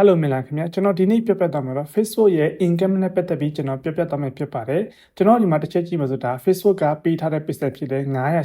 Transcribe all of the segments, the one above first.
ဟယ်လိုမင်္ဂလာခင်ဗျာကျွန်တော်ဒီနေ့ပြပြသွားမှာတော့ Facebook ရဲ့ income နဲ့ပတ်သက်ပြီးကျွန်တော်ပြပြသွားမှာဖြစ်ပါတယ်ကျွန်တော်ဒီမှာတစ်ချက်ကြည့်မှာဆိုဒါ Facebook ကပေးထားတဲ့ pixel ဖြစ်တဲ့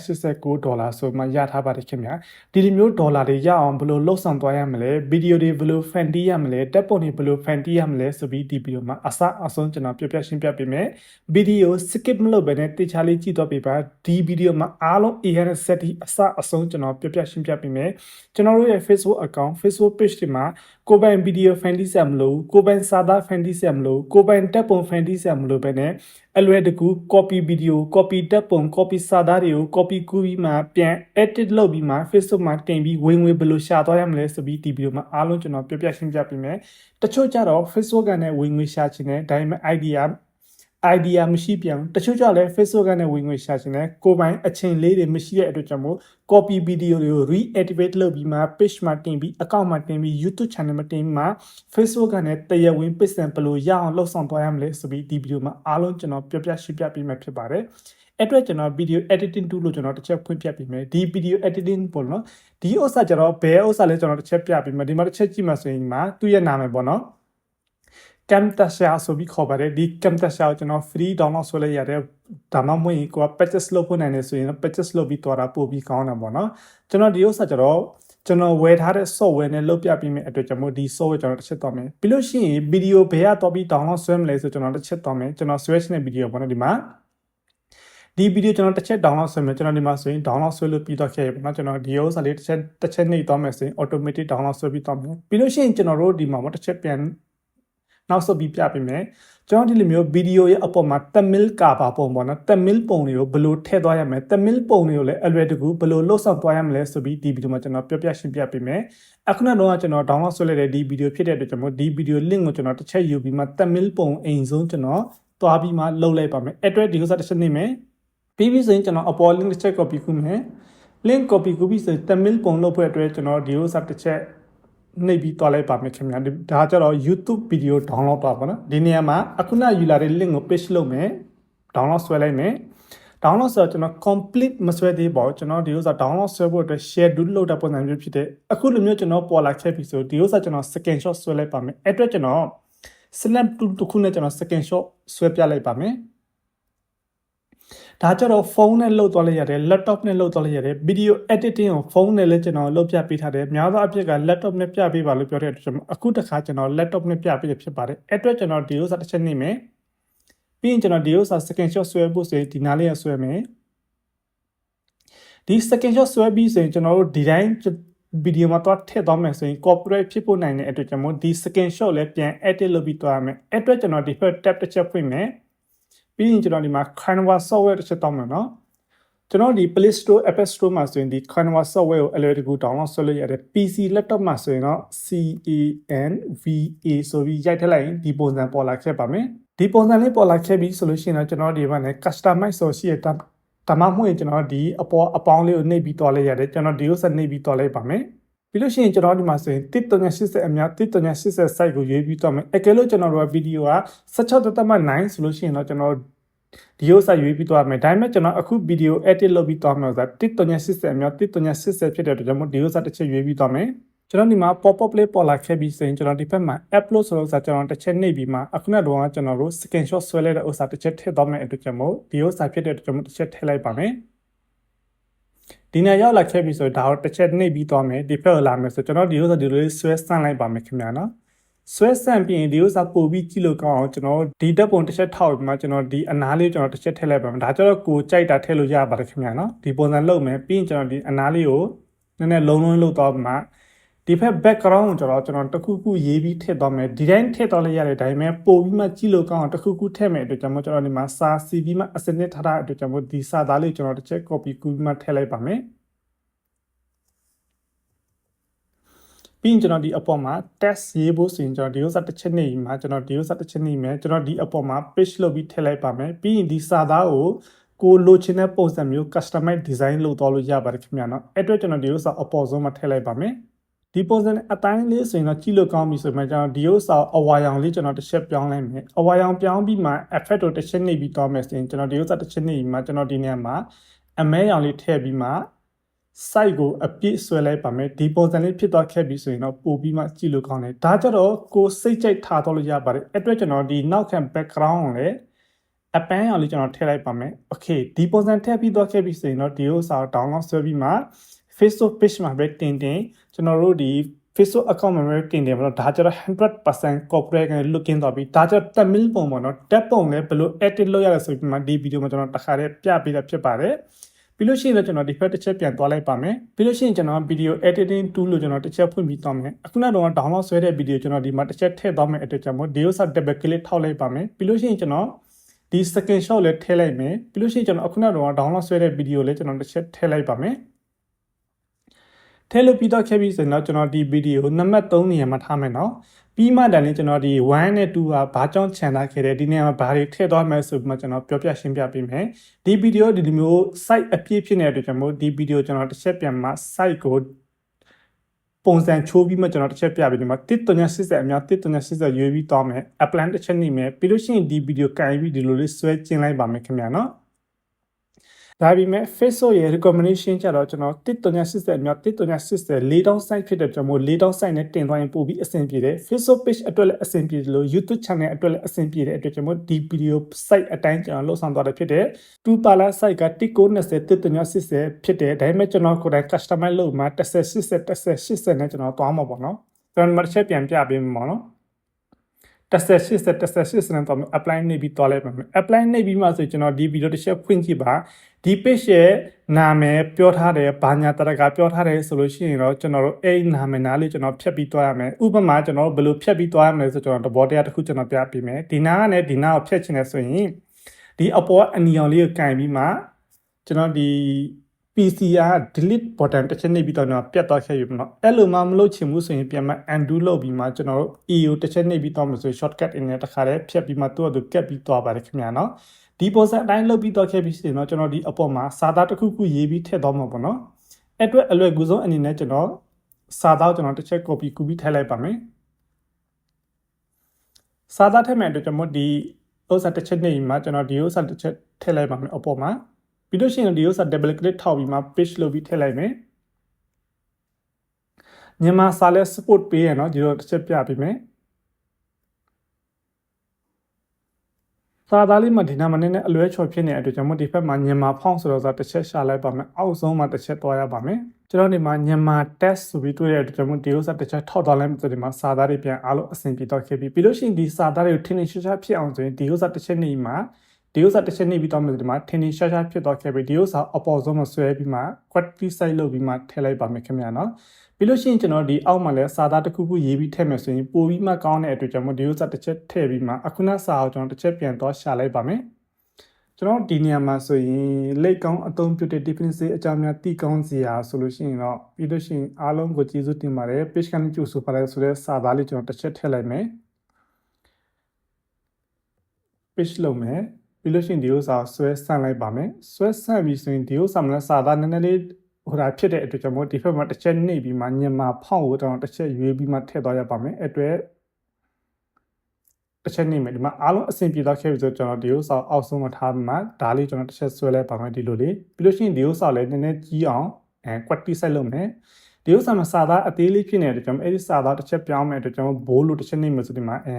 989ဒေါ်လာဆိုမှရထားပါတယ်ခင်ဗျာဒီလိုမျိုးဒေါ်လာတွေရအောင်ဘယ်လိုလှုပ်ဆောင်သွားရမလဲဗီဒီယိုတွေဘယ်လို fan တီးရမလဲတက်ပုံတွေဘယ်လို fan တီးရမလဲဆိုပြီးဒီဗီဒီယိုမှာအစအဆုံးကျွန်တော်ပြပြရှင်းပြပေးမယ်ဗီဒီယို skip မလုပ်ဘဲနဲ့တေချာလေးကြည့်တော့ပြပါဒီဗီဒီယိုမှာအားလုံး AR set အစအဆုံးကျွန်တော်ပြပြရှင်းပြပေးမယ်ကျွန်တော်တို့ရဲ့ Facebook account Facebook page တွေမှာကိုယ်ပိုင်ဗီဒီယို fan တီးဆက်မလို့ကိုယ်ပိုင်စာသား fan တီးဆက်မလို့ကိုယ်ပိုင်တက်ပုံ fan တီးဆက်မလို့ပဲနဲ့အလွယ်တကူ copy video copy တက်ပုံ copy စာသားတွေကို copy ကူးပြီးမှပြန် edit လုပ်ပြီးမှ Facebook မှာတင်ပြီးဝင်ဝင်ဘယ်လိုရှာသွားရမလဲဆိုပြီးဒီဗီဒီယိုမှာအားလုံးကျွန်တော်ပြပြရှင်းပြပေးမယ်တချို့ကြတော့ Facebook ကနေဝင်ဝင်ရှာချင်တယ်ဒါပေမဲ့ idea idea မရှိပြန်ဘူးတချို့ကြလည်း Facebook ကနေဝင်ငွေရှာချင်တယ်ကိုယ်ပိုင်အချိန်လေးတွေမရှိတဲ့အတွက်ကြောင့်မို့ copy video တွေကို reactivate လုပ်ပြီးမှ page မှာတင်ပြီး account မှာတင်ပြီး YouTube channel မှာတင်ပြီးမှ Facebook ကနေတရားဝင် page ဘယ်လိုရအောင်လှုပ်ဆောင်သွားရမလဲဆိုပြီးဒီ video မှာအားလုံးကျွန်တော်ပြပြရှင်းပြပေးမှာဖြစ်ပါတယ်အဲ့အတွက်ကျွန်တော် video editing tool လို့ကျွန်တော်တစ်ချက်ဖွင့်ပြပေးမယ်ဒီ video editing ပေါ့နော်ဒီဥစ္စာကျွန်တော်ဘယ်ဥစ္စာလဲကျွန်တော်တစ်ချက်ပြပေးမယ်ဒီမှာတစ်ချက်ကြည့်မှဆိုရင်မှာသူ့ရဲ့နာမည်ပေါ့နော် Camtasia ဆိုပြီးခေါ်ပါတယ်ဒီ Camtasia ကိုကျွန်တော် free download ဆွဲလိုက်ရတယ်ဒါမှမဟုတ်ရင်ကိုက patches လုပ်ဖို့နိုင်နေဆိုရင် patches လုပ်ပြီးတော့တာပို့ပြီးကောင်းတာပေါ့နော်ကျွန်တော်ဒီဥစ္စာကျတော့ကျွန်တော်ဝယ်ထားတဲ့ software နဲ့လုပ်ပြပေးမယ့်အတွက်ကျွန်တော်ဒီ software ကျွန်တော်တစ်ချက်တော့မယ်ပြီးလို့ရှိရင် video ဘယ်ကတော့ပြီး download ဆွဲမလဲဆိုကျွန်တော်တစ်ချက်တော့မယ်ကျွန်တော် switch နဲ့ video ပေါ့နော်ဒီမှာဒီဗီဒီယိုကျွန်တော်တစ်ချက် download ဆွဲမယ်ကျွန်တော်ဒီမှာဆိုရင် download ဆွဲလို့ပြီးတော့ခဲ့ပြီเนาะကျွန်တော်ဒီဥစ္စာလေးတစ်ချက်တစ်ချက်နှိပ်သွားမယ်ဆိုရင် automatic download ဆွဲပြီးတော့မယ်ပြီးလို့ရှိရင်ကျွန်တော်တို့ဒီမှာပေါ့တစ်ချက်ပြန် နောက်ဆုတ်ပြီးပြပေးမယ်ကျွန်တော်ဒီလိုမျိုးဗီဒီယိုရဲ့အပေါ်မှာ Tamil ကာပါပုံပေါ့နော် Tamil ပုံတွေကိုဘယ်လိုထည့်သွားရမလဲ Tamil ပုံတွေကိုလည်းအလွယ်တကူဘယ်လိုလှုပ်ဆောင်သွားရမလဲဆိုပြီးဒီဗီဒီယိုမှာကျွန်တော်ပြောပြရှင်းပြပေးမယ်အခုနောက်တော့ကျွန်တော် download ဆွဲလိုက်တဲ့ဒီဗီဒီယိုဖြစ်တဲ့အတွက်ကျွန်တော်ဒီဗီဒီယို link ကိုကျွန်တော်တစ်ချက်ယူပြီးမှ Tamil ပုံအိမ်ဆုံးကျွန်တော်သွားပြီးမှလှုပ်လိုက်ပါမယ်အဲ့အတွက်ဒီဥစ္စာတစ်ချက်နေမယ်ပြီးပြီဆိုရင်ကျွန်တော်အပေါ် link တစ်ချက် copy ကူးမယ် link copy ကူးပြီးဆိုရင် Tamil ပုံလုပ်ဖို့အတွက်ကျွန်တော်ဒီဥစ္စာတစ်ချက် နှိပ်ပြီးသွားလိုက်ပါမယ်ခင်ဗျာဒါကြတော့ YouTube video download တော့ပါနော်ဒီနေရာမှာအခုနယူလာတဲ့ link ကို paste လုပ်မယ် download ဆွဲလိုက်မယ် download ဆိုတော့ကျွန်တော် complete မဆွဲသေးပါဘူးကျွန်တော်ဒီဥစ္စာ download ဆွဲဖို့အတွက် share ဒုလုပ်တဲ့ပုံစံမျိုးဖြစ်တဲ့အခုလိုမျိုးကျွန်တော်ပေါ်လာခဲ့ပြီဆိုဒီဥစ္စာကျွန်တော် second shot ဆွဲလိုက်ပါမယ်အဲ့အတွက်ကျွန်တော် snap tool တစ်ခုနဲ့ကျွန်တော် second shot ဆွဲပြလိုက်ပါမယ် ဒါကြတော့ဖုန်းနဲ့လုပ်သွားလိုက်ရတယ် laptop နဲ့လုပ်သွားလိုက်ရတယ် video editing ကိုဖုန်းနဲ့လည်းကျွန်တော်လုပ်ပြပေးထားတယ်များသောအားဖြင့်က laptop နဲ့ပြပေးပါလို့ပြောတဲ့အတွက်ကျွန်တော်အခုတစ်ခါကျွန်တော် laptop နဲ့ပြပေးရဖြစ်ပါတယ်အဲ့အတွက်ကျွန်တော်ဒီဥစ္စာတစ်ချက်နေမယ်ပြီးရင်ကျွန်တော်ဒီဥစ္စာ second shot ဆွဲဖို့ဆိုရင်ဒီနားလေးရဆွဲမယ်ဒီ second shot ဆွဲပြီးဆိုရင်ကျွန်တော်တို့ဒီတိုင်းဗီဒီယိုမှာတော့ထည့်သွားမယ်ဆိုရင် copyright ဖြစ်ဖို့နိုင်တဲ့အတွက်ကျွန်တော်ဒီ second shot လည်းပြန် edit လုပ်ပြီးသွားရမယ်အဲ့အတွက်ကျွန်တော်ဒီ first tab တစ်ချက်ဖွင့်မယ် ပြီးရင်ကျွန်တော်ဒီမှာ Canva software တစ်ချက်တောင်းမယ်နော်ကျွန်တော်ဒီ Play Store App Store မှာဆိုရင်ဒီ Canva software ကိုအလွယ်တကူ download ဆွဲလို့ရတယ် PC laptop မှာဆိုရင်တော့ C A N V A ဆိုပြီးရိုက်ထည့်လိုက်ရင်ဒီပုံစံပေါ်လာခဲ့ပါမယ်ဒီပုံစံလေးပေါ်လာခဲ့ပြီဆိုလို့ရှိရင်တော့ကျွန်တော်ဒီဘက်နဲ့ customize ဆိုရှိရတာဒါမှမဟုတ်ရင်ကျွန်တော်ဒီအပေါ်အပေါင်းလေးကိုနှိပ်ပြီးတွားလိုက်ရတယ်ကျွန်တော်ဒီဥစ္စာနှိပ်ပြီးတွားလိုက်ပါမယ် ပြီးလို့ရှိရင်ကျွန်တော်ဒီမှာဆိုရင်1.80အများ1.80 site ကိုရွေးပြီးတော့မယ်အကယ်လို့ကျွန်တော်တို့ကဗီဒီယိုက16.9ဆိုလို့ရှိရင်တော့ကျွန်တော်ဒီဥစ္စာရွေးပြီးသွားမယ်ဒါပေမဲ့ကျွန်တော်အခုဗီဒီယို edit လုပ်ပြီးသွားမယ်ဆိုတာ1.80အများ1.80ဖြစ်တဲ့အတွက်ကြောင့်ဒီဥစ္စာတစ်ချက်ရွေးပြီးသွားမယ်ကျွန်တော်ဒီမှာ pop up လေးပေါ်လာခဲ့ပြီးဆိုရင်ကျွန်တော်ဒီဘက်မှာ upload ဆိုလို့ဆိုကျွန်တော်တစ်ချက်နှိပ်ပြီးမှအခုနကတော့ကျွန်တော်တို့ screenshot ဆွဲလိုက်တဲ့ဥစ္စာတစ်ချက်ထည့်သွားမယ်အတွက်ကြောင့်မို့ဒီဥစ္စာဖြစ်တဲ့အတွက်ကြောင့်တစ်ချက်ထည့်လိုက်ပါမယ် ဒီနေ့ရောက်လာခဲ့ပြီဆိုတော့ဒါတော့တစ်ချက်နှိပ်ပြီးသွားမယ်ဒီဖက်ကိုလာမယ်ဆိုကျွန်တော်ဒီဥစ္စာဒီလိုလေးဆွဲဆန့်လိုက်ပါမယ်ခင်ဗျာနော်ဆွဲဆန့်ပြီးရင်ဒီဥစ္စာပို့ပြီးကြည့်လို့ကောင်းအောင်ကျွန်တော်ဒီတက်ပုံတစ်ချက်ထောက်ပြီးမှကျွန်တော်ဒီအနားလေးကျွန်တော်တစ်ချက်ထည့်လိုက်ပါမယ်ဒါကြတော့ကိုကြိုက်တာထည့်လို့ရပါတယ်ခင်ဗျာနော်ဒီပုံစံလုပ်မယ်ပြီးရင်ကျွန်တော်ဒီအနားလေးကိုနည်းနည်းလုံးလုံးလုပ်သွားမှ ဒီဖက် background ကိုကျွန်တော်ကျွန်တော်တခုခုရေးပြီးထည့်သွားမယ်ဒီတိုင်းထည့်သွားလိုက်ရတဲ့ဒါပေမဲ့ပို့ပြီးမှကြည့်လို့ကောင်းအောင်တခုခုထည့်မယ်အတွက်ကျွန်တော်ကျွန်တော်ဒီမှာစာ CV မှာအစနစ်ထားတာအတွက်ကျွန်တော်ဒီစာသားလေးကျွန်တော်တစ်ချက် copy ကူးပြီးမှထည့်လိုက်ပါမယ်ပြီးရင်ကျွန်တော်ဒီအပေါ်မှာ test ရေးဖို့ဆိုရင်ကျွန်တော်ဒီဥစ္စာတစ်ချက်နေမှာကျွန်တော်ဒီဥစ္စာတစ်ချက်နေမယ်ကျွန်တော်ဒီအပေါ်မှာ page လုပ်ပြီးထည့်လိုက်ပါမယ်ပြီးရင်ဒီစာသားကိုကိုလိုချင်တဲ့ပုံစံမျိုး customize design လုပ်တော့လို့ရပါတယ်ခင်ဗျာနော်အဲ့အတွက်ကျွန်တော်ဒီဥစ္စာအပေါ်ဆုံးမှာထည့်လိုက်ပါမယ် ဒီပုံစံအတိုင်းလေးဆိုရင်တော့ကြည့်လို့ကောင်းပြီဆိုမှကျွန်တော်ဒီဥစ္စာအဝါရောင်လေးကျွန်တော်တစ်ချက်ပြောင်းလိုက်မယ်အဝါရောင်ပြောင်းပြီးမှ effect ကိုတစ်ချက်နေပြီးတော့မယ်ဆိုရင်ကျွန်တော်ဒီဥစ္စာတစ်ချက်နေပြီးမှကျွန်တော်ဒီနေရာမှာအမဲရောင်လေးထည့်ပြီးမှ site ကိုအပြည့်ဆွဲလိုက်ပါမယ်ဒီပုံစံလေးဖြစ်သွားခဲ့ပြီဆိုရင်တော့ပို့ပြီးမှကြည့်လို့ကောင်းတယ်ဒါကြတော့ကိုစိတ်ကြိုက်ထားတော့လို့ရပါတယ်အဲ့အတွက်ကျွန်တော်ဒီနောက်ခံ background ကိုလည်းအပန်းအောင်လေးကျွန်တော်ထည့်လိုက်ပါမယ် okay ဒီပုံစံထည့်ပြီးသွားခဲ့ပြီဆိုရင်တော့ဒီဥစ္စာကို download ဆွဲပြီးမှ Facebook page မှာပဲတင်တင်ကျွန်တော်တို့ဒီ Facebook account မှာပဲတင်တယ်ပေါ့နော်ဒါကြတော့100% corporate ကနေ login တော့ပြီးဒါကြတော့ Tamil ပုံပေါ့နော် tab ပုံလည်းဘယ်လို edit လုပ်ရလဲဆိုပြီးမှဒီ video မှာကျွန်တော်တစ်ခါတည်းပြပေးတာဖြစ်ပါတယ်ပြီးလို့ရှိရင်လည်းကျွန်တော်ဒီဖက်တစ်ချက်ပြန်သွားလိုက်ပါမယ်ပြီးလို့ရှိရင်ကျွန်တော် video editing tool လို့ကျွန်တော်တစ်ချက်ဖွင့်ပြီးသွားမယ်အခုနောက်တော့ download ဆွဲတဲ့ video ကျွန်တော်ဒီမှာတစ်ချက်ထည့်သွားမယ်အတွက်ကြောင့်မို့ဒီဥစ္စာ double click ထောက်လိုက်ပါမယ်ပြီးလို့ရှိရင်ကျွန်တော်ဒီ second shot လည်းထည့်လိုက်မယ်ပြီးလို့ရှိရင်ကျွန်တော်အခုနောက်တော့ download ဆွဲတဲ့ video လည်းကျွန်တော်တစ်ချက်ထည့်လိုက်ပါမယ် ထဲလို့ပြီးတော့ခဲ့ပြီဆိုရင်တော့ကျွန်တော်ဒီဗီဒီယိုနံပါတ်3နေရာမှာထားမယ်နော်ပြီးမှတည်းလည်းကျွန်တော်ဒီ1နဲ့2ကဘာကြောင့်ခြံထားခဲ့တယ်ဒီနေရာမှာဘာတွေထည့်သွားမယ်ဆိုပြီးမှကျွန်တော်ပြောပြရှင်းပြပေးမယ်ဒီဗီဒီယိုဒီလိုမျိုး site အပြည့်ဖြစ်နေတဲ့အတွက်ကြောင့်မို့ဒီဗီဒီယိုကျွန်တော်တစ်ချက်ပြန်မှ site ကိုပုံစံချိုးပြီးမှကျွန်တော်တစ်ချက်ပြပေးဒီမှာ1.80အများ1.80ရွေးပြီးသွားမယ် apply တစ်ချက်နေမယ်ပြီးလို့ရှိရင်ဒီဗီဒီယိုကင်ပြီးဒီလိုလေးဆွဲကျင်းလိုက်ပါမယ်ခင်ဗျာနော် ဒါပေမဲ့ Facebook ရဲ့ recommendation ကြတော့ကျွန်တော်1.80မြောက်1.80လေးတောင်း site ဖြစ်တဲ့ကျွန်တော်လေးတောင်း site နဲ့တင်သွားရင်ပို့ပြီးအဆင်ပြေတယ် Facebook page အတွက်လည်းအဆင်ပြေတယ်လို့ YouTube channel အတွက်လည်းအဆင်ပြေတဲ့အတွက်ကျွန်တော်ဒီ video site အတိုင်းကျွန်တော်လုပ်ဆောင်သွားတယ်ဖြစ်တယ်တူပါလာ site က1990 1.80ဖြစ်တယ်ဒါပေမဲ့ကျွန်တော်ကိုယ်တိုင် customer လုပ်မှာ1080 1080နဲ့ကျွန်တော်သွားမှာပေါ့နော်ကျွန်တော်မှတစ်ချက်ပြန်ပြပေးမှာပေါ့နော် 1080 1080နဲ့တော့ apply နေပြီးတော့လိုက်ပါမယ် apply နေပြီးမှဆိုကျွန်တော်ဒီ video တစ်ချက်ဖွင့်ကြည့်ပါဒီ page ရဲ့နာမည်ပြောထားတယ်ဘာညာတရကပြောထားတယ်ဆိုလို့ရှိရင်တော့ကျွန်တော်တို့အဲ့နာမည်နားလေးကျွန်တော်ဖြတ်ပြီးသွားရမယ်ဥပမာကျွန်တော်တို့ဘယ်လိုဖြတ်ပြီးသွားရမလဲဆိုကျွန်တော်သဘောတရားတစ်ခုကျွန်တော်ပြပေးမယ်ဒီနားကလည်းဒီနားကိုဖြတ်ချင်တယ်ဆိုရင်ဒီအပေါ်အနီအောင်လေးကိုကင်ပြီးမှကျွန်တော်ဒီ PC က delete button တစ်ချက်နှိပ်ပြီးတော့ပြတ်သွားခဲ့ပြီပေါ့နော်အဲ့လိုမှမလုပ်ချင်ဘူးဆိုရင်ပြန်မ undo လုပ်ပြီးမှကျွန်တော်တို့ EO တစ်ချက်နှိပ်ပြီးတော့မှဆို shortcut အင်းနဲ့တစ်ခါတည်းဖြတ်ပြီးမှသူ့အတူကက်ပြီးသွားပါတယ်ခင်ဗျာနော်ဒီပုံစံအတိုင်းလုပ်ပြီးတော့ခဲ့ပြီးဆိုရင်တော့ကျွန်တော်ဒီအပေါ်မှာစာသားတစ်ခုခုရေးပြီးထည့်တော့မှာပေါ့နော်အဲ့အတွက်အလွယ်ကူဆုံးအနေနဲ့ကျွန်တော်စာသားကျွန်တော်တစ်ချက် copy ကူပြီးထည့်လိုက်ပါမယ်စာသားထည့်မယ်အတွက်ကျွန်တော်ဒီဥစ္စာတစ်ချက်နေမှာကျွန်တော်ဒီဥစ္စာတစ်ချက်ထည့်လိုက်ပါမယ်အပေါ်မှာ ပြီးလို့ရှိရင်ဒီဥစ္စာ double click ထောက်ပြီးမှ page လုပ်ပြီးထည့်လိုက်မယ်မြန်မာစာလဲ support ပေးရနော်ဒီတော့တစ်ချက်ပြပေးမယ်စာသားလေးမှာဒီနာမနဲ့အလွဲချော်ဖြစ်နေတဲ့အတွက်ကြောင့်မို့ဒီဘက်မှာမြန်မာဖောင်းဆိုတော့တစ်ချက်ရှာလိုက်ပါမယ်အောက်ဆုံးမှာတစ်ချက်သွားရပါမယ်ကျွန်တော်ဒီမှာမြန်မာ test ဆိုပြီးတွေ့တဲ့အတွက်ကြောင့်မို့ဒီဥစ္စာတစ်ချက်ထောက်သွားလိုက်ဆိုဒီမှာစာသားတွေပြန်အားလုံးအဆင်ပြေတော့ခဲ့ပြီပြီးလို့ရှိရင်ဒီစာသားတွေကိုထင်းထင်းရှားရှားဖြစ်အောင်ဆိုရင်ဒီဥစ္စာတစ်ချက်နေမှာ ဒီဥစ္စာတစ်ချက်နေပြီးတော့မှဒီမှာထင်းထင်းရှားရှားဖြစ်တော့ခဲ့ပြီဒီဥစ္စာအပေါ်ဆုံးမှာဆွဲပြီးမှ quality site လုပ်ပြီးမှထည့်လိုက်ပါမယ်ခင်ဗျာနော်ပြီးလို့ရှိရင်ကျွန်တော်ဒီအောက်မှာလဲစာသားတစ်ခုခုရေးပြီးထည့်မယ်ဆိုရင်ပိုပြီးမှကောင်းတဲ့အတွက်ကြောင့်မို့ဒီဥစ္စာတစ်ချက်ထည့်ပြီးမှအခုနစာကိုကျွန်တော်တစ်ချက်ပြန်တော့ရှာလိုက်ပါမယ်ကျွန်တော်ဒီနေရာမှာဆိုရင်လိတ်ကောင်းအသုံးပြုတဲ့ definition အကြောင်းများတည်ကောင်းစီရာဆိုလို့ရှိရင်တော့ပြီးလို့ရှိရင်အားလုံးကိုကျေးဇူးတင်ပါတယ် page ကနေကြိုဆိုပါတယ်ဆိုတဲ့စာသားလေးကျွန်တော်တစ်ချက်ထည့်လိုက်မယ် page လုပ်မယ် ပြီးလို့ရှိရင်ဒီဥစ္စာဆွဲဆန့်လိုက်ပါမယ်ဆွဲဆန့်ပြီးဆိုရင်ဒီဥစ္စာမှာစာသားနည်းနည်းလေးဟိုဒါဖြစ်တဲ့အတွက်ကြောင့်မို့ဒီဘက်မှာတစ်ချက်နှိပ်ပြီးမှညမှာဖောင်းကိုတော့တစ်ချက်ရွေးပြီးမှထည့်သွားရပါမယ်အဲ့အတွက်တစ်ချက်နှိပ်မယ်ဒီမှာအားလုံးအဆင်ပြေသွားခဲ့ပြီဆိုကျွန်တော်ဒီဥစ္စာအောက်ဆုံးမှာထားပြီးမှဒါလေးကျွန်တော်တစ်ချက်ဆွဲလိုက်ပါမယ်ဒီလိုလေးပြီးလို့ရှိရင်ဒီဥစ္စာလည်းနည်းနည်းကြီးအောင်အဲ quality set လုပ်မယ် ဒီဥစ္စာမှာစာသားအသေးလေးဖြစ်နေတဲ့အတွက်ကြောင့်အဲ့ဒီစာသားတစ်ချက်ပြောင်းမယ်အတွက်ကျွန်တော်ဘိုးလို့တစ်ချက်နှိပ်မယ်ဆိုဒီမှာအဲ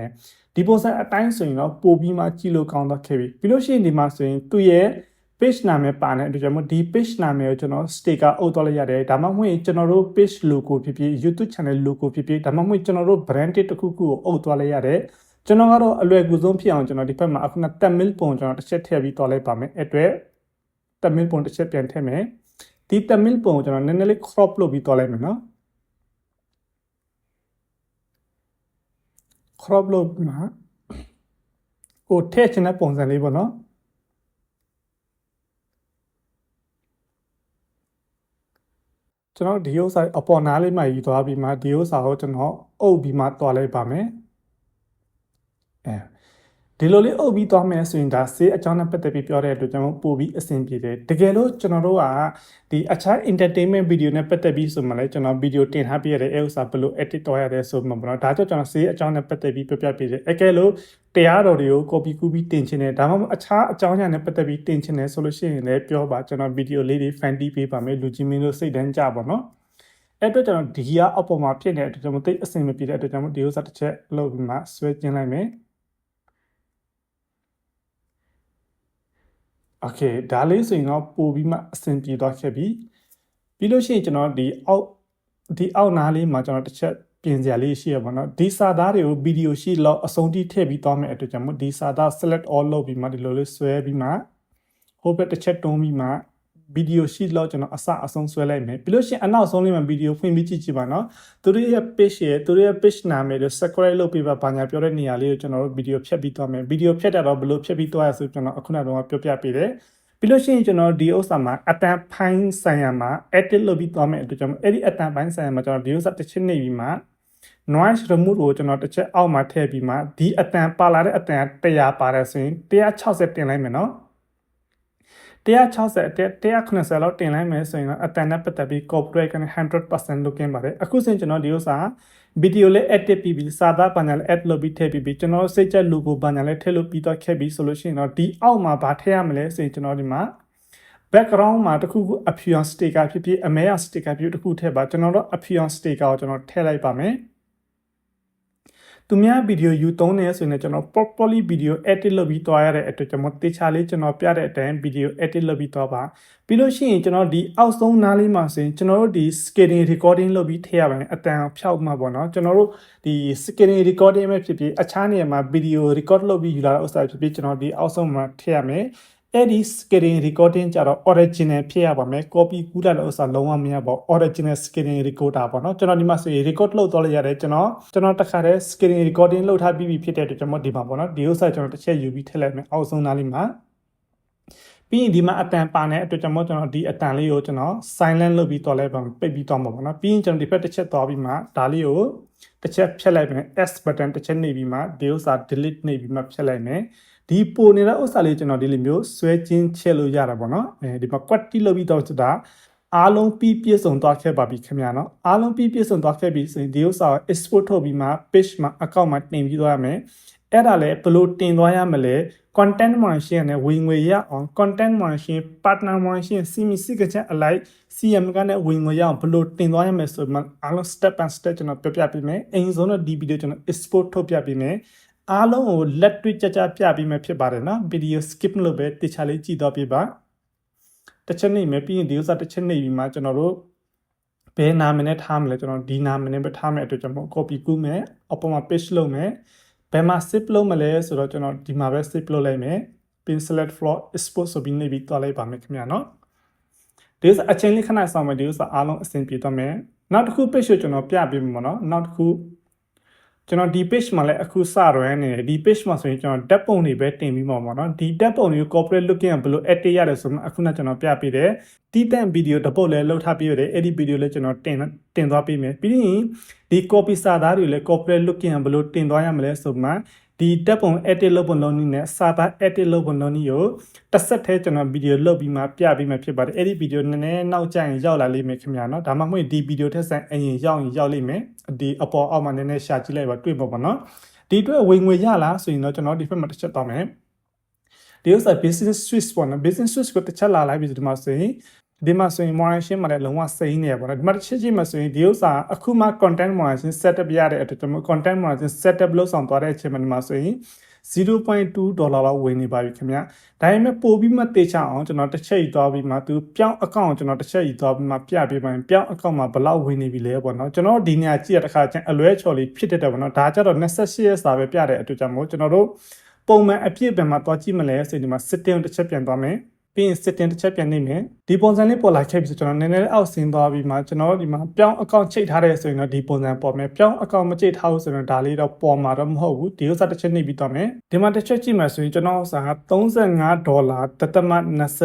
ဒီပုံစံအတိုင်းဆိုရင်တော့ပို့ပြီးမှကြည့်လို့ကောင်းတော့ခဲ့ပြီပြီးလို့ရှိရင်ဒီမှာဆိုရင်သူ့ရဲ့ page နာမည်ပါတဲ့အတွက်ကြောင့်မို့ဒီ page နာမည်ကိုကျွန်တော် sticker အုပ်တော့လိုက်ရတယ်ဒါမှမဟုတ်ကျွန်တော်တို့ page logo ဖြစ်ဖြစ် YouTube channel logo ဖြစ်ဖြစ်ဒါမှမဟုတ်ကျွန်တော်တို့ branded တစ်ခုခုကိုအုပ်သွားလိုက်ရတယ်ကျွန်တော်ကတော့အလွယ်ကူဆုံးဖြစ်အောင်ကျွန်တော်ဒီဘက်မှာအခုန Tamil ပုံကျွန်တော်တစ်ချက်ထည့်ပြီးတော့လိုက်ပါမယ်အဲ့အတွက် Tamil ပုံတစ်ချက်ပြန်ထည့်မယ် ဒီ Tamil ပုံကိုကျွန်တော်နည်းနည်းလေး crop လုပ်ပြီးတော့လိုက်မယ်နော် crop လုပ်မှာကိုထည့်ချင်တဲ့ပုံစံလေးပေါ့နော်ကျွန်တော်ဒီဥစ္စာအပေါ်နားလေးမှယူသွားပြီးမှဒီဥစ္စာကိုကျွန်တော်အုပ်ပြီးမှတွားလိုက်ပါမယ်အဲ ဒီလိုလေးအုပ်ပြီးသွားမယ်ဆိုရင်ဒါဆေးအကြောင်းနဲ့ပတ်သက်ပြီးပြောတဲ့အတွက်ကျွန်တော်ပို့ပြီးအဆင်ပြေတယ်တကယ်လို့ကျွန်တော်တို့ကဒီအခြား entertainment video နဲ့ပတ်သက်ပြီးဆိုမှလည်းကျွန်တော် video တင်ထားပြရတဲ့အဲဥစ္စာဘယ်လို edit တော့ရတယ်ဆိုမှပေါ့နော်ဒါကြောင့်ကျွန်တော်ဆေးအကြောင်းနဲ့ပတ်သက်ပြီးပြပြပေးတယ်အကယ်လို့တရားတော်တွေကို copy ကူးပြီးတင်ချင်တယ်ဒါမှမဟုတ်အခြားအကြောင်းအရာနဲ့ပတ်သက်ပြီးတင်ချင်တယ်ဆိုလို့ရှိရင်လည်းပြောပါကျွန်တော် video လေးတွေ fan တီးပေးပါမယ်လူကြီးမင်းတို့စိတ်တန်းကြပါတော့အဲ့အတွက်ကျွန်တော်ဒီကအပေါ်မှာဖြစ်နေတဲ့အတွက်ကျွန်တော်သိအဆင်မပြေတဲ့အတွက်ကျွန်တော်ဒီဥစ္စာတစ်ချက်လုပ်ပြီးမှဆွဲကျင်းလိုက်မယ် โอเคဒါလေးဆိုရင်တော့ပို့ပြီးမှအဆင်ပြေသွားခဲ့ပြီပြီးလို့ရှိရင်ကျွန်တော်ဒီအောက်ဒီအောက်နားလေးမှာကျွန်တော်တစ်ချက်ပြင်စရာလေးရှိရပါတော့ဒီစာသားတွေကိုဗီဒီယိုရှိလောက်အဆုံးထိထည့်ပြီးသွားမယ်အတွက်ကြောင့်မို့ဒီစာသား select all လုပ်ပြီးမှဒီလိုလေးဆွဲပြီးမှဟိုဘက်တစ်ချက်တွန်းပြီးမှ ဗီဒီယိုရှိလောက်ကျွန်တော်အစအဆုံးဆွဲလိုက်မယ်ပြီးလို့ရှိရင်အနောက်ဆုံးလေးမှာဗီဒီယိုဖွင့်ပြီးကြည့်ကြည့်ပါနော်သူတို့ရဲ့ page ရဲ့သူတို့ရဲ့ page နာမည်တွေ subscribe လုပ်ပေးပါဘာညာပြောတဲ့နေရာလေးကိုကျွန်တော်တို့ဗီဒီယိုဖြတ်ပြီးသွားမယ်ဗီဒီယိုဖြတ်တာတော့ဘယ်လိုဖြတ်ပြီးသွားရဆိုကျွန်တော်အခုနကတော့ပြောပြပေးတယ်ပြီးလို့ရှိရင်ကျွန်တော်ဒီဥစ္စာမှာအတန်ဖိုင်းဆိုင်ရာမှာ edit လုပ်ပြီးသွားမယ်အတွက်ကျွန်တော်အဲ့ဒီအတန်ပိုင်းဆိုင်ရာမှာကျွန်တော်ဒီဥစ္စာတစ်ချက်နေပြီးမှ noise remove ကိုကျွန်တော်တစ်ချက်အောက်မှာထည့်ပြီးမှဒီအတန်ပါလာတဲ့အတန်100ပါတယ်ဆိုရင်160တင်လိုက်မယ်နော် 160အတက်190လောက်တင်လိုက်မယ်ဆိုရင်တော့အတန်နဲ့ပတ်သက်ပြီး corporate ကနေ100%လုပ်ကင်းပါတယ်အခုစင်ကျွန်တော်ဒီဥစ္စာဗီဒီယိုလေး edit ပြီးပြီးစာသားပညာလေး add လုပ်ပြီးထည့်ပြီးပြီးကျွန်တော်စိတ်ချက် logo ပညာလေးထည့်လို့ပြီးတော့ခဲ့ပြီးဆိုလို့ရှိရင်တော့ဒီအောက်မှာဗာထည့်ရမလဲဆိုရင်ကျွန်တော်ဒီမှာ background မှာတခုခု appeal sticker ဖြစ်ဖြစ်အမဲရ sticker ဖြစ်တခုထည့်ပါကျွန်တော်တို့ appeal sticker ကိုကျွန်တော်ထည့်လိုက်ပါမယ် သူများဗီဒီယိုယူသုံးနေဆိုရင်ကျွန်တော် properly video edit လုပ်ပြီးသွားရတဲ့အတွက်ကျွန်တော်တေချာလေးကျွန်တော်ပြတဲ့အတိုင်းဗီဒီယို edit လုပ်ပြီးသွားပါပြီးလို့ရှိရင်ကျွန်တော်ဒီအောက်ဆုံးနားလေးမှာဆိုရင်ကျွန်တော်တို့ဒီ scaling recording လုပ်ပြီးထည့်ရပါတယ်အတန်ဖြောက်မှာပေါ့နော်ကျွန်တော်တို့ဒီ scaling recording ပဲဖြစ်ဖြစ်အခြားနေရာမှာ video record လုပ်ပြီးယူလာတဲ့ဥစ္စာဖြစ်ဖြစ်ကျွန်တော်ဒီအောက်ဆုံးမှာထည့်ရမယ် အဲ့ဒီ screen recording ကြတော့ original ဖြစ်ရပါမယ် copy ကူးလာတဲ့ဥစ္စာလုံးဝမရပါဘူး original screen recorder ပေါ့နော်ကျွန်တော်ဒီမှာဆိုရင် record လုပ်တော့လိုက်ရတယ်ကျွန်တော်ကျွန်တော်တခါတည်း screen recording လုပ်ထားပြီးပြီဖြစ်တဲ့အတွက်ကျွန်တော်ဒီမှာပေါ့နော်ဒီဥစ္စာကျွန်တော်တစ်ချက်ယူပြီးထည့်လိုက်မယ်အောက်ဆုံးသားလေးမှာပြီးရင်ဒီမှာအတန်ပါတဲ့အတွက်ကျွန်တော်ကျွန်တော်ဒီအတန်လေးကိုကျွန်တော် silent လုပ်ပြီးတော့လိုက်ပါပိတ်ပြီးတော့မှာပေါ့နော်ပြီးရင်ကျွန်တော်ဒီဘက်တစ်ချက်သွားပြီးမှဒါလေးကိုတစ်ချက်ဖြတ်လိုက်မယ် S button တစ်ချက်နှိပ်ပြီးမှဒီဥစ္စာ delete နှိပ်ပြီးမှဖြတ်လိုက်မယ် ဒီပိုနေတဲ့ဥစ္စာလေးကျွန်တော်ဒီလိုမျိုးဆွဲချင်းချက်လို့ရတာပေါ့နော်အဲဒီမှာ quality လုပ်ပြီးတော့ဆိုတာအားလုံးပြီးပြည့်စုံသွားခဲ့ပါပြီခင်ဗျာနော်အားလုံးပြီးပြည့်စုံသွားခဲ့ပြီဆိုရင်ဒီဥစ္စာကို export ထုတ်ပြီးမှ page မှာ account မှာတင်ပြီးသွားရမယ်အဲ့ဒါလည်းဘယ်လိုတင်သွားရမလဲ content moderation နဲ့ဝင်ငွေရအောင် content moderation partner moderation စီမီစီကချက်အလိုက် CM ကနဲ့ဝင်ငွေရအောင်ဘယ်လိုတင်သွားရမလဲဆိုမှအားလုံး step by step ကျွန်တော်ပြပြပေးမယ်အရင်ဆုံးတော့ဒီ video ကျွန်တော် export ထုတ်ပြပေးမယ် အားလုံးကိုလက်တွေ့ကြကြပြပြီးမှဖြစ်ပါတယ်နော်ဗီဒီယို skip လုပ်ပဲတခြားလေးကြည့်တော့ပြပါတစ်ချက်နေမယ်ပြီးရင်ဒီဥစ္စာတစ်ချက်နေပြီးမှကျွန်တော်တို့ဘယ်နာမည်နဲ့ထားမလဲကျွန်တော်ဒီနာမည်နဲ့ပဲထားမယ်အတွက်ကျွန်တော် copy ကူးမယ်အပေါ်မှာ paste လုပ်မယ်ဘယ်မှာ save လုပ်မလဲဆိုတော့ကျွန်တော်ဒီမှာပဲ save လုပ်လိုက်မယ် pin select floor export ဆိုပြီးနေပြီးတွားလိုက်ပါမယ်ခင်ဗျာနော်ဒီဥစ္စာအချင်းလေးခဏဆောင်မယ်ဒီဥစ္စာအားလုံးအဆင်ပြေတော့မယ်နောက်တစ်ခု page ကိုကျွန်တော်ပြပေးမှာနော်နောက်တစ်ခု ကျွန်တော်ဒီ page မှာလည်းအခုစရနေတယ်ဒီ page မှာဆိုရင်ကျွန်တော်ဓာတ်ပုံတွေပဲတင်ပြီးမှာပေါ့နော်ဒီဓာတ်ပုံတွေကို corporate looking ကဘယ်လို edit ရတယ်ဆိုမှအခုနကျွန်တော်ပြပေးတယ်တီးတန့် video တစ်ပုတ်လည်းလုပ်ထားပြီးရတယ်အဲ့ဒီ video လည်းကျွန်တော်တင်တင်သွားပေးမယ်ပြီးရင်ဒီ copy စာသားတွေလည်း corporate looking ကဘယ်လိုတင်သွားရမလဲဆိုမှ ဒီတက်ပုံ edit လုပ်ပုံလုံးနည်းနဲ့စာသား edit လုပ်ပုံလုံးနည်းကိုတစ်ဆက်တည်းကျွန်တော်ဗီဒီယိုလုပ်ပြီးမှပြပြီးမှဖြစ်ပါတယ်အဲ့ဒီဗီဒီယိုနည်းနည်းနောက်ကျရင်ရောက်လာလိမ့်မယ်ခင်ဗျာနော်ဒါမှမဟုတ်ဒီဗီဒီယိုထက်ဆိုင်အရင်ရောက်ရင်ရောက်လိမ့်မယ်ဒီအပေါ်အောက်မှာနည်းနည်းရှာကြည့်လိုက်ပါတွေ့ပါပါနော်ဒီအတွက်ဝင်ငွေရလားဆိုရင်တော့ကျွန်တော်ဒီဘက်မှာတစ်ချက်တော့မယ်ဒီဥစ္စာ business switch ပေါ့နော် business switch ကိုတစ်ချက်လာလိုက်ပြီးဒီမှာဆိုရင် ဒီမှာဆိုရင် moderation မှာလည်းလုံးဝစိမ့်နေရပါတော့ဒီမှာတစ်ချက်ချင်းမှာဆိုရင်ဒီဥစ္စာအခုမှ content moderation setup ရတဲ့အတွက်ကျွန်တော် content moderation setup လုပ်ဆောင်သွားတဲ့အချိန်မှာဒီမှာဆိုရင်0.2ဒေါ်လာလောက်ဝင်နေပါပြီခင်ဗျာဒါပေမဲ့ပို့ပြီးမှတေချအောင်ကျွန်တော်တစ်ချက်ယူသွားပြီးမှသူပြောင်းအကောင့်ကိုကျွန်တော်တစ်ချက်ယူသွားပြီးမှပြပေးပါရင်ပြောင်းအကောင့်မှာဘယ်လောက်ဝင်နေပြီလဲပေါ့နော်ကျွန်တော်ဒီနေရာကြည့်ရတဲ့ခါကျရင်အလွဲချော်လေးဖြစ်တတ်တယ်ပေါ့နော်ဒါကြတော့28ရက်စာပဲပြတဲ့အတွက်ကြောင့်မို့ကျွန်တော်တို့ပုံမှန်အပြည့်ပဲမှာတွားကြည့်မလဲဆိုဒီမှာ setting တစ်ချက်ပြန်သွားမယ် ပြီးရင် setting တစ်ချက်ပြန်နေမယ်ဒီပုံစံလေးပေါ်လာခဲ့ပြီဆိုကျွန်တော်နည်းနည်းအောက်ဆင်းသွားပြီးမှကျွန်တော်ဒီမှာပြောင်း account ချိတ်ထားတဲ့ဆိုရင်တော့ဒီပုံစံပေါ်မယ်ပြောင်း account မချိတ်ထားဘူးဆိုရင်ဒါလေးတော့ပေါ်မှာတော့မဟုတ်ဘူးဒီဥစ္စာတစ်ချက်နှိပ်ပြီးသွားမယ်ဒီမှာတစ်ချက်ကြည့်မှဆိုရင်ကျွန်တော်ဥစ္စာက35ဒေါ်လာတသမ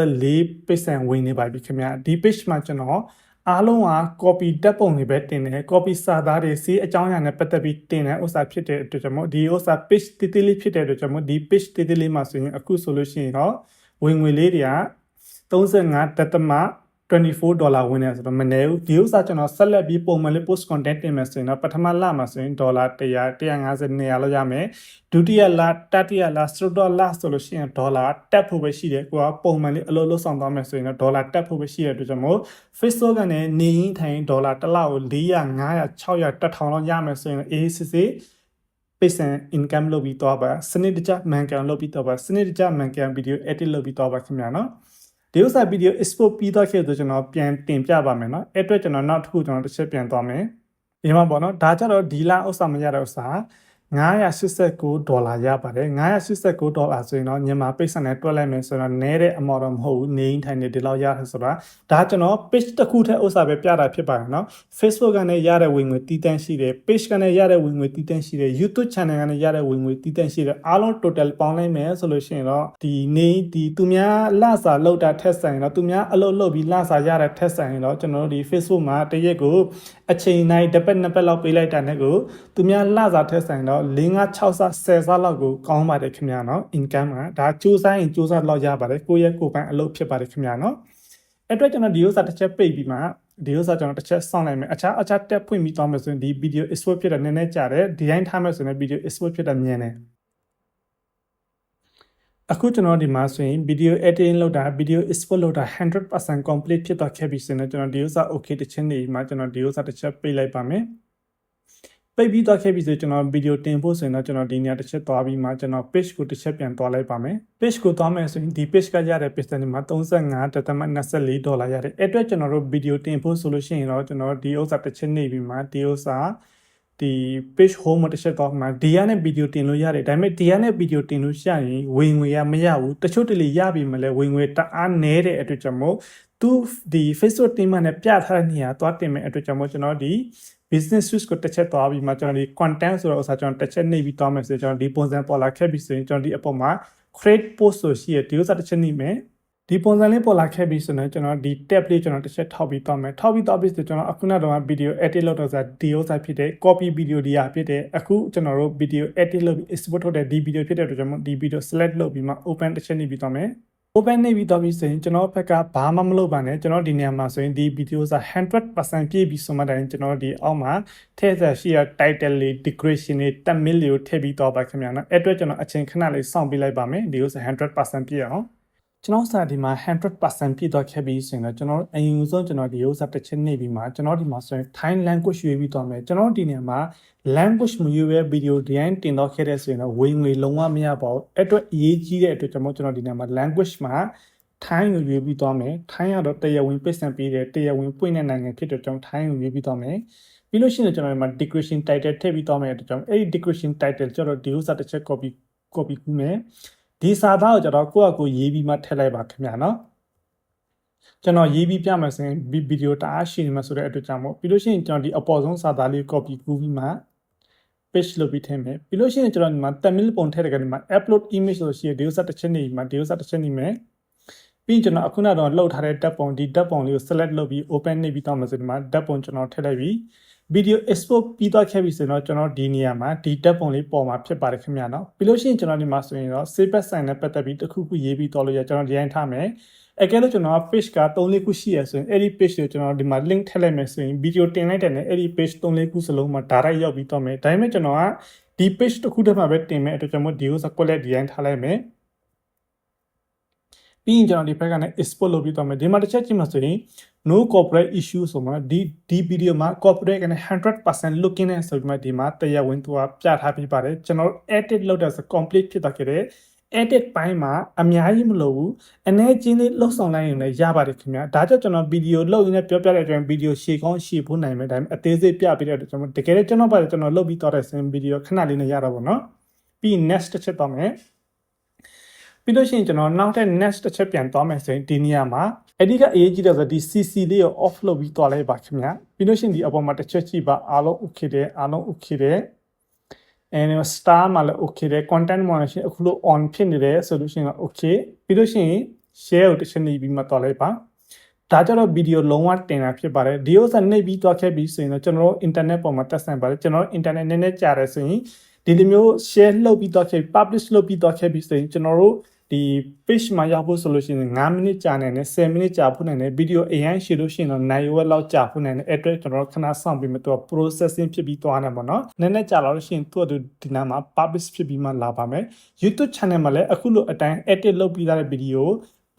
24ပိတ်ဆံဝင်နေပါပြီခင်ဗျာဒီ page မှာကျွန်တော်အားလုံးက copy တက်ပုံတွေပဲတင်တယ် copy စာသားတွေစီးအကြောင်းအရာနဲ့ပတ်သက်ပြီးတင်တဲ့ဥစ္စာဖြစ်တဲ့အတွက်ကြောင့်မို့ဒီဥစ္စာ page တည်တည်လေးဖြစ်တဲ့အတွက်ကြောင့်မို့ဒီ page တည်တည်လေးမှာဆိုရင်အခုဆိုလို့ရှိရင်တော့ ဝင်ငွေလေးတွေက35တက်တမ24ဒေါ်လာဝင်နေဆိုတော့မနေဘူးဒီဥစ္စာကျွန်တော်ဆက်လက်ပြီးပုံမှန်လေး post content တင်မယ်ဆိုရင်တော့ပထမလမှာဆိုရင်ဒေါ်လာ100 150နေရာလောက်ရမယ်ဒုတိယလတတိယလစတုဒေါ်လာဆိုလို့ရှိရင်ဒေါ်လာတက်ဖို့ပဲရှိတယ်ကိုကပုံမှန်လေးအလုပ်လုပ်ဆောင်သွားမယ်ဆိုရင်တော့ဒေါ်လာတက်ဖို့ပဲရှိတဲ့အတွက်ကြောင့်မို့ Facebook ကနေနေရင်ထိုင်ဒေါ်လာတစ်လောက်ကို400 500 600 1000လောက်ရမယ်ဆိုရင် ACC ပိတ်ဆန် income လုပ်ပြီးတော့ပါစနစ်တကျမှန်ကန်လုပ်ပြီးတော့ပါစနစ်တကျမှန်ကန် video edit လုပ်ပြီးတော့ပါခင်ဗျာနော်ဒီဥစ္စာဗီဒီယို export ပြီးတော့ခဲ့ဆိုကျွန်တော်ပြန်တင်ပြပါမယ်နော်အဲ့အတွက်ကျွန်တော်နောက်တစ်ခုကျွန်တော်တစ်ချက်ပြန်သွားမယ်ဒီမှာပေါ့နော်ဒါကြတော့ဒီလဥစ္စာမရတဲ့ဥစ္စာ 989ဒေါ်လာရပါတယ်989ဒေါ်လာဆိုရင်တော့မြန်မာပိတ်ဆန်နဲ့တွက်လိုက်မယ်ဆိုတော့နည်းတဲ့အမော်တော့မဟုတ်ဘူးနေရင်ထိုင်နေဒီလောက်ရတယ်ဆိုတာဒါကျွန်တော် page တစ်ခုထဲဥစ္စာပဲပြတာဖြစ်ပါတယ်နော် Facebook ကနေရတဲ့ဝင်ငွေတည်တန့်ရှိတယ် page ကနေရတဲ့ဝင်ငွေတည်တန့်ရှိတယ် YouTube channel ကနေရတဲ့ဝင်ငွေတည်တန့်ရှိတယ်အားလုံး total ပေါင်းလိုက်မယ်ဆိုလို့ရှိရင်တော့ဒီနေဒီသူများလစာလောက်တာထက်ဆိုင်တော့သူများအလုပ်လုပ်ပြီးလစာရတဲ့ထက်ဆိုင်တော့ကျွန်တော်တို့ဒီ Facebook မှာတရက်ကိုအချိန်တိုင်းတစ်ပတ်နှစ်ပတ်လောက်ပေးလိုက်တာနဲ့ကိုသူများလစာထက်ဆိုင်တော့5 6ဆ10ဆလောက်ကိုကောင်းပါတယ်ခင်ဗျာနော် income ကဒါစူးစမ်းရင်စူးစမ်းလောက်ရပါတယ်ကိုယ့်ရဲ့ကိုယ်ပိုင်အလုပ်ဖြစ်ပါတယ်ခင်ဗျာနော်အဲ့အတွက်ကျွန်တော်ဒီဥစ္စာတစ်ချက်ပိတ်ပြီးမှဒီဥစ္စာကျွန်တော်တစ်ချက်စောင့်လိုက်မယ်အခြားအခြားတက်ဖွင့်ပြီးသွားမယ်ဆိုရင်ဒီ video export ဖြစ်တာနည်းနည်းကြာတယ်ဒီတိုင်းထားမယ်ဆိုရင် video export ဖြစ်တာမြန်တယ်အခုကျွန်တော်ဒီမှာဆိုရင် video editing လုပ်တာ video export လုပ်တာ100% complete ဖြစ်သွားခဲ့ပြီဆိုရင်ကျွန်တော်ဒီဥစ္စာ okay တစ်ချက်နေပြီးမှကျွန်တော်ဒီဥစ္စာတစ်ချက်ပိတ်လိုက်ပါမယ် ပိတ်ပြီးသွားခဲ့ပြီဆိုကျွန်တော်ဗီဒီယိုတင်ဖို့ဆိုရင်တော့ကျွန်တော်ဒီနေရာတစ်ချက်သွားပြီးမှကျွန်တော် page ကိုတစ်ချက်ပြန်သွားလိုက်ပါမယ် page ကိုသွားမယ်ဆိုရင်ဒီ page ကရတဲ့ page တွေမှာ35.24ဒေါ်လာရတယ်အဲ့အတွက်ကျွန်တော်တို့ဗီဒီယိုတင်ဖို့ဆိုလို့ရှိရင်တော့ကျွန်တော်ဒီဥစ္စာတစ်ချက်နေပြီးမှဒီဥစ္စာဒီ page home မှာတစ်ချက်တော့မှဒီရနဲ့ဗီဒီယိုတင်လို့ရတယ်ဒါပေမဲ့ဒီရနဲ့ဗီဒီယိုတင်လို့ရရင်ဝင်ငွေရမရဘူးတချို့တလေရပြီမလဲဝင်ငွေတအားနည်းတဲ့အတွက်ကြောင့်မို့သူဒီ Facebook တင်မှနဲ့ပြထားတဲ့နေရာသွားတင်မဲ့အတွက်ကြောင့်မို့ကျွန်တော်ဒီ business switch ကိုတစ်ချက်သွားပြီးမှကျွန်တော်ဒီ content ဆိုတော့ဥစားကျွန်တော်တစ်ချက်နှိပ်ပြီးသွားမယ်ဆိုရင်ကျွန်တော်ဒီပုံစံပေါ်လာခဲ့ပြီဆိုရင်ကျွန်တော်ဒီအပေါ်မှာ create post ဆိုရှိရဒီဥစားတစ်ချက်နှိပ်မယ်ဒီပုံစံလေးပေါ်လာခဲ့ပြီဆိုတော့ကျွန်တော်ဒီ tab လေးကျွန်တော်တစ်ချက်ထောက်ပြီးသွားမယ်ထောက်ပြီးသွားပြီဆိုကျွန်တော်အခုနောက်တော့ video edit လုပ်တော့ဆိုဒီဥစားဖြစ်တဲ့ copy video ဒီဟာဖြစ်တဲ့အခုကျွန်တော်တို့ video edit လုပ်ပြီး export ထုတ်တဲ့ဒီ video ဖြစ်တဲ့အတွက်ကျွန်တော်ဒီ video select လုပ်ပြီးမှ open တစ်ချက်နှိပ်ပြီးသွားမယ် open နေပြီးတော့ပြီးဆိုရင်ကျွန်တော်ဘက်ကဘာမှမလုပ်ပါနဲ့ကျွန်တော်ဒီနေရာမှာဆိုရင်ဒီ video စာ100%ပြည့်ပြီဆိုမှတိုင်းကျွန်တော်ဒီအောက်မှာထည့်ဆက်ရှိရ title လေး decoration လေး thumbnail လေးကိုထည့်ပြီးတော့ပါခင်ဗျာနော်အဲ့အတွက်ကျွန်တော်အချိန်ခဏလေးစောင့်ပေးလိုက်ပါမယ်ဒီဥစ္စာ100%ပြည့်အောင် ကျွန်တော်စာဒီမှာ100%ပြည့်သွားခဲ့ပြီဆိုရင်တော့ကျွန်တော်အရင်ဆုံးကျွန်တော်ဒီဥစ္စာတစ်ချက်နေပြီးမှကျွန်တော်ဒီမှာဆိုရင် Thai language ရွေးပြီးသွားမယ်ကျွန်တော်ဒီနေရာမှာ language မရွေးပဲ video ဒီတိုင်းတင်တော့ခဲ့တဲ့ဆိုရင်တော့ဝင်ငွေလုံးဝမရပါဘူးအဲ့အတွက်အရေးကြီးတဲ့အတွက်ကျွန်တော်ကျွန်တော်ဒီနေရာမှာ language မှာ Thai ကိုရွေးပြီးသွားမယ် Thai ကတော့တရားဝင်ပိတ်ဆံပေးတယ်တရားဝင်ပွင့်တဲ့နိုင်ငံဖြစ်တဲ့ကြောင့် Thai ကိုရွေးပြီးသွားမယ်ပြီးလို့ရှိရင်ကျွန်တော်ဒီမှာ decoration title ထည့်ပြီးသွားမယ်အတွက်ကြောင့်အဲ့ဒီ decoration title ကျတော့ဒီဥစ္စာတစ်ချက် copy copy ကူးမယ် ဒီစာသားကိုကျတော့ကိုယ့်အကိုရေးပြီးမှထည့်လိုက်ပါခင်ဗျာနော်ကျွန်တော်ရေးပြီးပြမယ်ဆိုရင်ဗီဒီယိုတအားရှိနေမှာဆိုတဲ့အတွက်ကြောင့်မို့ပြီးလို့ရှိရင်ကျွန်တော်ဒီအပေါ်ဆုံးစာသားလေး copy ကူးပြီးမှ page လုပ်ပြီးထည့်မယ်ပြီးလို့ရှိရင်ကျွန်တော်ဒီမှာ Tamil ပုံထည့်တဲ့ကနေမှာ upload image ဆိုရှိရဒီဥစားတစ်ချက်နေမှာဒီဥစားတစ်ချက်နေမယ်ပြီးကျွန်တော်အခုနကတော့လှုပ်ထားတဲ့ဓာတ်ပုံဒီဓာတ်ပုံလေးကို select လုပ်ပြီး open နေပြီးတော့မှဆိုဒီမှာဓာတ်ပုံကျွန်တော်ထည့်လိုက်ပြီး video export ပြီးသွားခဲ့ပြီဆိုတော့ကျွန်တော်ဒီနေရာမှာဒီဓာတ်ပုံလေးပေါ်မှာဖြစ်ပါတယ်ခင်ဗျာနော်ပြီးလို့ရှိရင်ကျွန်တော်ဒီမှာဆိုရင်တော့ save as sign နဲ့ပတ်သက်ပြီးတစ်ခုခုရေးပြီးတော့လို့ရကျွန်တော်ဒီတိုင်းထားမယ်အကယ်လို့ကျွန်တော် page က3လေးခုရှိရဆိုရင်အဲ့ဒီ page ကိုကျွန်တော်ဒီမှာ link ထည့်လိုက်မယ်ဆိုရင် video တင်လိုက်တဲ့နဲ့အဲ့ဒီ page 3လေးခုစလုံးမှာ direct ရောက်ပြီးတော့မယ်ဒါပေမဲ့ကျွန်တော်ကဒီ page တစ်ခုတည်းမှာပဲတင်မယ်အတွက်ကျွန်တော်ဒီကိုစကွက်လက်ဒီတိုင်းထားလိုက်မယ် ပြီးရင်ကျွန်တော်ဒီဘက်ကနေ export လုပ်ပြီးတော့မယ်ဒီမှာတစ်ချက်ကြည့်မှဆိုရင် no corporate issue ဆိုမှဒီဒီ video မှာ corporate ကနေ100% looking နဲ့ဆိုပြီးမှဒီမှာတရားဝင်သူကပြထားပြီးပါတယ်ကျွန်တော် edit လုပ်တဲ့ဆို complete ဖြစ်သွားခဲ့တယ် edit ပိုင်းမှာအများကြီးမလိုဘူးအနေချင်းလေးလှုပ်ဆောင်လိုက်ရင်လည်းရပါတယ်ခင်ဗျာဒါကြောင့်ကျွန်တော်ဗီဒီယိုလုပ်ရင်းနဲ့ပြောပြတဲ့အတွင်းဗီဒီယိုရှေ့ကောင်းရှေ့ဖို့နိုင်မယ်ဒါပေမဲ့အသေးစိတ်ပြပြတဲ့အတွက်ကျွန်တော်တကယ်လည်းကျွန်တော်ပါတယ်ကျွန်တော်လုပ်ပြီးတော့တဲ့ဆင်ဗီဒီယိုခဏလေးနဲ့ရတာပေါ့နော်ပြီး next တစ်ချက်တော့မယ် ပြီးလို့ရှိရင်ကျွန်တော်နောက်ထပ် next တစ်ချက်ပြန်သွားမယ်ဆိုရင်ဒီနေရာမှာအဲ့ဒီကအရေးကြီးတယ်ဆိုဒီ CC လေးကို off လုပ်ပြီးသွားလိုက်ပါခင်ဗျာပြီးလို့ရှိရင်ဒီအပေါ်မှာတစ်ချက်ကြည့်ပါအားလုံး okay တယ်အားလုံး okay တယ် and star မှာလည်း okay တယ် content moderation အခုလို့ on ဖြစ်နေတယ်ဆိုလို့ရှိရင် okay ပြီးလို့ရှိရင် share ကိုတစ်ချက်နေပြီးမှသွားလိုက်ပါဒါကြတော့ဗီဒီယိုလုံးဝတင်တာဖြစ်ပါတယ်ဒီဥစ္စာနှိပ်ပြီးသွားခဲ့ပြီးဆိုရင်တော့ကျွန်တော်တို့ internet ပေါ်မှာတက်ဆိုင်ပါတယ်ကျွန်တော်တို့ internet နည်းနည်းကြာတယ်ဆိုရင်ဒီလိုမျိုး share လုပ်ပြီးသွားခဲ့ publish လုပ်ပြီးသွားခဲ့ပြီးဆိုရင်ကျွန်တော်တို့ ဒီ page မှာရောက်ဖို့ဆိုလို့ရှိရင်9မိနစ်ကြာနိုင်တယ်10မိနစ်ကြာဖို့နိုင်တယ်ဗီဒီယိုအရင်ရှိလို့ရှိရင်တော့နိုင်ရွက်လောက်ကြာဖို့နိုင်တယ်အဲ့အတွက်ကျွန်တော်တို့ခဏစောင့်ပြီးမှသူက processing ဖြစ်ပြီးသွားတယ်ပေါ့နော်နည်းနည်းကြာလို့ရှိရင်သူ့အတူဒီနားမှာ publish ဖြစ်ပြီးမှလာပါမယ် YouTube channel မှာလည်းအခုလိုအတိုင်း edit လုပ်ပြီးသားတဲ့ဗီဒီယို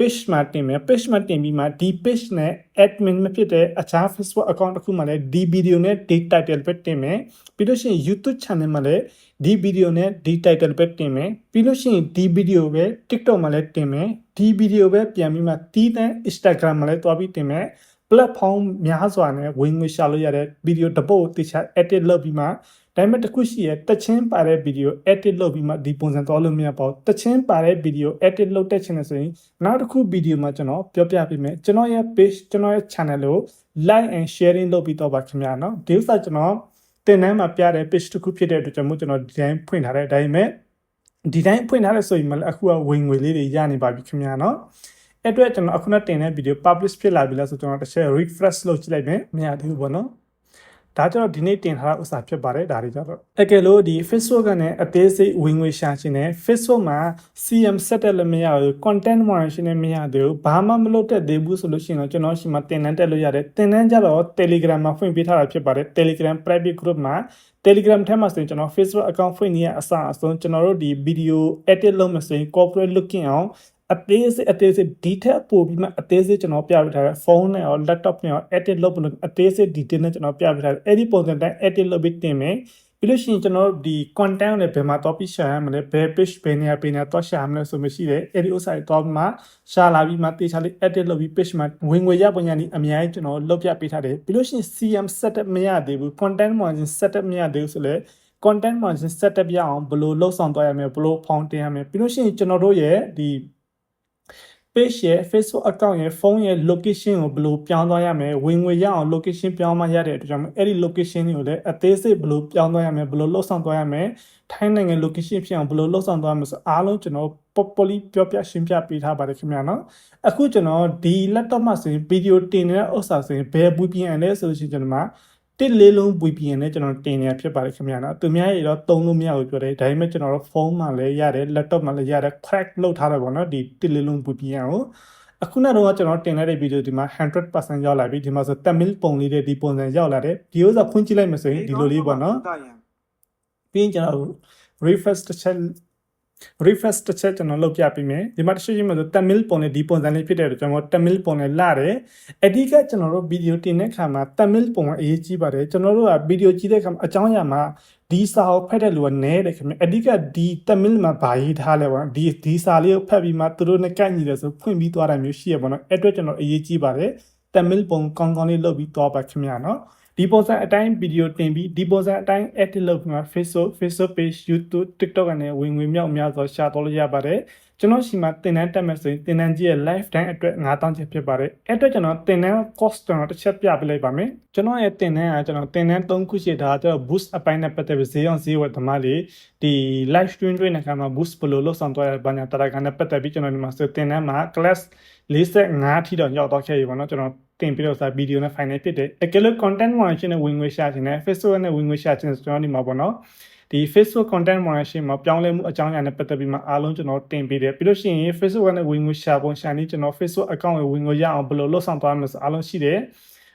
page မှာတင်မယ် page မှာတင်ပြီးမှဒီ page နဲ့ admin မဖြစ်တဲ့အခြား Facebook account တစ်ခုမှာလည်းဒီ video နဲ့ဒီ title ပဲတင်မယ်ပြီးလို့ရှိရင် YouTube channel မှာလည်းဒီ video နဲ့ဒီ title ပဲတင်မယ်ပြီးလို့ရှိရင်ဒီ video ပဲ TikTok မှာလည်းတင်မယ်ဒီ video ပဲပြန်ပြီးမှတီးတန်း Instagram မှာလည်းတွားပြီးတင်မယ် platform များစွာနဲ့ဝင်ငွေရှာလို့ရတဲ့ video တစ်ပုတ်ကိုတခြား edit လုပ်ပြီးမှဒါပေမဲ့တစ်ခုရှိရတချင်းပါတဲ့ video edit လုပ်ပြီးမှဒီပုံစံသွားလို့မရပါဘူးတချင်းပါတဲ့ video edit လုပ်တဲ့ချင်တယ်ဆိုရင်နောက်တစ်ခု video မှာကျွန်တော်ပြောပြပေးမယ်ကျွန်တော်ရဲ့ page ကျွန်တော်ရဲ့ channel ကို like and sharing လုပ်ပြီးတော့ပါခင်ဗျာနော်ဒီဥစ္စာကျွန်တော်တင်တန်းမှာပြတဲ့ page တစ်ခုဖြစ်တဲ့အတွက်ကြောင့်မို့ကျွန်တော်ဒီတိုင်းဖွင့်ထားတဲ့ဒါပေမဲ့ဒီတိုင်းဖွင့်ထားတဲ့ဆိုရင်မလည်းအခုကဝင်ငွေလေးတွေရနေပါပြီခင်ဗျာနော် အဲ့အတွက်ကျွန်တော်အခုနတင်တဲ့ video publish ဖြစ်လာပြီလားဆိုကျွန်တော်တစ်ချက် refresh လုပ်ကြည့်လိုက်မယ်မရသေးဘူးပေါ့နော်ဒါကြတော့ဒီနေ့တင်ထားတာဥစ္စာဖြစ်ပါတယ်ဒါတွေကြတော့အကယ်လို့ဒီ Facebook ကနေအသေးစိတ်ဝင်ငွေရှာချင်တယ် Facebook မှာ CM ဆက်တက်လည်းမရဘူး content moderation လည်းမရသေးဘူးဘာမှမလုပ်တတ်သေးဘူးဆိုလို့ရှိရင်တော့ကျွန်တော်ရှိမှတင်တန်းတက်လို့ရတယ်တင်တန်းကြတော့ Telegram မှာဖွင့်ပေးထားတာဖြစ်ပါတယ် Telegram private group မှာ Telegram ထဲမှာဆိုရင်ကျွန်တော် Facebook account ဖွင့်နေရအစားအဆုံးကျွန်တော်တို့ဒီ video edit လုပ်မယ်ဆိုရင် corporate looking အောင် အသေးစိတ်အသေးစိတ်ဒီထက်ပိုပြီးမှအသေးစိတ်ကျွန်တော်ပြပေးထားတယ်ဖုန်းနဲ့ရော laptop နဲ့ရော edit လုပ်လို့အသေးစိတ် detail နဲ့ကျွန်တော်ပြပေးထားတယ်အဲ့ဒီပုံစံတိုင်း edit လုပ်ပြီးတင်မယ်ပြီးလို့ရှိရင်ကျွန်တော်တို့ဒီ content ကိုလည်းဘယ်မှာ topic ရှာရမလဲဘယ် page ဘယ်နေရာဘယ်နေရာတော့ရှာရမလဲဆိုမှရှိတယ်အဲ့ဒီဥစ္စာတွေတော့မှရှာလာပြီးမှတေချာလေး edit လုပ်ပြီး page မှာဝင်ငွေရပုံညာနေအများကြီးကျွန်တော်လုပ်ပြပေးထားတယ်ပြီးလို့ရှိရင် CM setup မရသေးဘူး content margin setup မရသေးဘူးဆိုလဲ content margin setup ရအောင်ဘယ်လိုလုပ်ဆောင်သွားရမလဲဘယ်လို found တင်ရမလဲပြီးလို့ရှိရင်ကျွန်တော်တို့ရဲ့ဒီ page ရဲ့ Facebook account ရဲ့ဖုန်းရဲ့ location ကိုဘယ်လိုပြောင်းသွားရမလဲဝင်ငွေရအောင် location ပြောင်းမှရတဲ့အတွက်ကြောင့်အဲ့ဒီ location တွေကိုလည်းအသေးစိတ်ဘယ်လိုပြောင်းသွားရမလဲဘယ်လိုလှုပ်ဆောင်သွားရမလဲထိုင်းနိုင်ငံ location ဖြစ်အောင်ဘယ်လိုလှုပ်ဆောင်သွားရမလဲဆိုအားလုံးကျွန်တော် properly ပြောပြရှင်းပြပေးထားပါတယ်ခင်ဗျာနော်အခုကျွန်တော်ဒီ laptop မှာဆိုရင် video တင်နေတဲ့ဥစ္စာဆိုရင်ဘယ် VPN လဲဆိုလို့ရှိရင်ကျွန်တော်မှာ တစ်လေးလုံး VPN နဲ့ကျွန်တော်တင်နေတာဖြစ်ပါတယ်ခင်ဗျာနော်သူများရေတော့သုံးလို့မရဘူးပြောတယ်ဒါပေမဲ့ကျွန်တော်တို့ဖုန်းမှာလည်းရတယ် laptop မှာလည်းရတယ် crack လုပ်ထားတယ်ပေါ့နော်ဒီတစ်လေးလုံး VPN ကိုအခုနောက်တော့ကျွန်တော်တင်လိုက်တဲ့ဗီဒီယိုဒီမှာ100%ရောက်လာပြီဒီမှာဆို Tamil ပုံလေးတဲ့ဒီပုံစံရောက်လာတယ်ဒီဥစ္စာဖွင့်ကြည့်လိုက်မှဆိုရင်ဒီလိုလေးပေါ့နော်ပြီးရင်ကျွန်တော် refresh တစ်ချက် refresh တစ်ချက်ကျွန်တော်လုပ်ပြပေးမယ်ဒီမှာတစ်ချက်ချင်းမှာဆို Tamil ပုံနဲ့ဒီပုံစံလေးဖြစ်တဲ့အတွက်ကျွန်တော် Tamil ပုံနဲ့လာတယ်အဓိကကျွန်တော်တို့ဗီဒီယိုတင်တဲ့ခါမှာ Tamil ပုံကအရေးကြီးပါတယ်ကျွန်တော်တို့ကဗီဒီယိုကြည့်တဲ့ခါမှာအကြောင်းအရာမှာဒီစာကိုဖတ်တဲ့လူကနည်းတယ်ခင်ဗျအဓိကဒီ Tamil မှာဗာရေးထားလဲပေါ့ဒီဒီစာလေးကိုဖတ်ပြီးမှသူတို့နဲ့ကိုက်ညီတယ်ဆိုဖွင့်ပြီးသွားတာမျိုးရှိရပေါ့နော်အဲ့အတွက်ကျွန်တော်အရေးကြီးပါတယ် Tamil ပုံကောင်းကောင်းလေးလုပ်ပြီးသွားပါခင်ဗျာနော် ဒီပုံစံအတိုင်းဗီဒီယိုတင်ပြီးဒီပုံစံအတိုင်း edit လုပ်ပြီးမှ Facebook Facebook page YouTube TikTok ကနေဝင်ငွေမြောက်များစွာရှာတော့လို့ရပါတယ်ကျွန်တော်ရှိမှတင်တန်းတက်မယ်ဆိုရင်တင်တန်းကြီးရဲ့ lifetime အတွက်9000ကျပ်ဖြစ်ပါတယ်အဲ့အတွက်ကျွန်တော်တင်တန်း cost ကျွန်တော်တစ်ချက်ပြပေးလိုက်ပါမယ်ကျွန်တော်ရဲ့တင်တန်းကကျွန်တော်တင်တန်း3ခုရှိတာကျွန်တော် boost အပိုင်းနဲ့ပတ်သက်ပြီးဈေးအောင်ဈေးဝယ်သမားလေးဒီ live stream တွေနဲ့ကမှ boost ဘယ်လိုလုပ်ဆောင်သွားရဘာညာတရကန်နဲ့ပတ်သက်ပြီးကျွန်တော်ဒီမှာဆိုတင်တန်းမှာ class 45ထိတော့ရောက်တော့ခဲ့ပြီပေါ့နော်ကျွန်တော် တင်ပြီးတော့စာဗီဒီယိုနဲ့ final ဖြစ်တယ်အကယ်လို့ content moderation နဲ့ဝင်ငွေရှာခြင်းနဲ့ Facebook နဲ့ဝင်ငွေရှာခြင်းဆိုကျွန်တော်ဒီမှာပေါ့နော်ဒီ Facebook content moderation မှာပြောင်းလဲမှုအကြောင်းအရာနဲ့ပတ်သက်ပြီးမှအားလုံးကျွန်တော်တင်ပေးတယ်ပြီးလို့ရှိရင် Facebook နဲ့ဝင်ငွေရှာပုံရှာနည်းကျွန်တော် Facebook account ကိုဝင်ငွေရအောင်ဘယ်လိုလုပ်ဆောင်သွားမလဲဆိုအားလုံးရှိတယ်